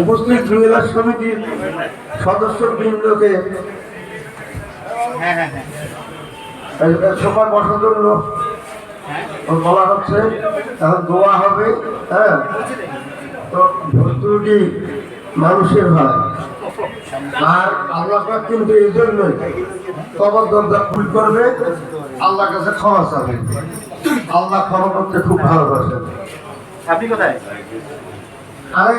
উপস্থিত জুয়েলার সমিতির সদস্য বৃন্দকে হ্যাঁ হ্যাঁ। হ্যাঁ বসার জন্য বলা হচ্ছে এখন দোয়া হবে হ্যাঁ। তো ভর্তুটি মানুষের হয়। আর আল্লাহ কিন্তু এই জন্যই কবর দরজা ভুল করবে আল্লাহর কাছে ক্ষমা চাবে। আল্লাহ ক্ষমা করতে খুব ভালোবাসেন। আপনি কোথায়? আরে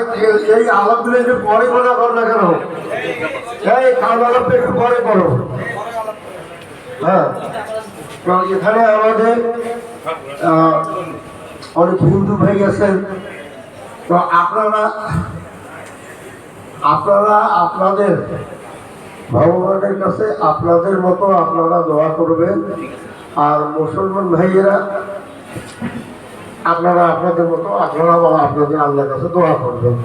এই আলাপগুলো একটু পরে মনে করো না কেন? এই কাল আলাপটা একটু পরে করো। হ্যাঁ। এখানে আমাদের অনেক হিন্দু ভাই গেছেন তো আপনারা আপনারা আপনাদের ভগবানের কাছে আপনাদের মতো আপনারা দোয়া করবেন। আর মুসলমান ভাইয়েরা আপনারা আপনাদের মতো, আপনারা আপনাদের আল্লাহর কাছে দোয়া করবেন।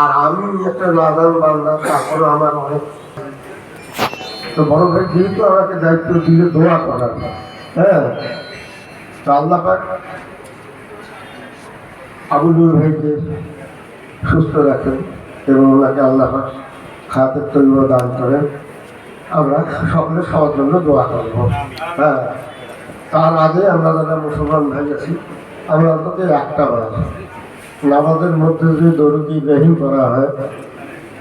আর আমি একটা নাদান বান্দা, তারপরে আমার অনেক তো বড় ভাই যেহেতু আমাকে দায়িত্ব দিলে দোয়া করার হ্যাঁ তো আল্লাহ পাক আবুলুর ভাইকে সুস্থ রাখেন এবং ওনাকে আল্লাহ পাক খাতের তৈব দান করেন। আমরা সকলে সবার জন্য দোয়া করব হ্যাঁ। তার আগে আমরা যারা মুসলমান ভাই আছি আমরা অন্তত একটা বার নামাজের মধ্যে যে দরুদ ইব্রাহিম করা হয়,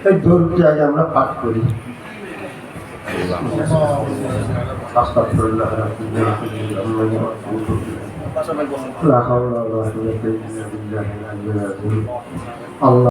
এই দরুদটি আগে আমরা পাঠ করি। আল্লাহ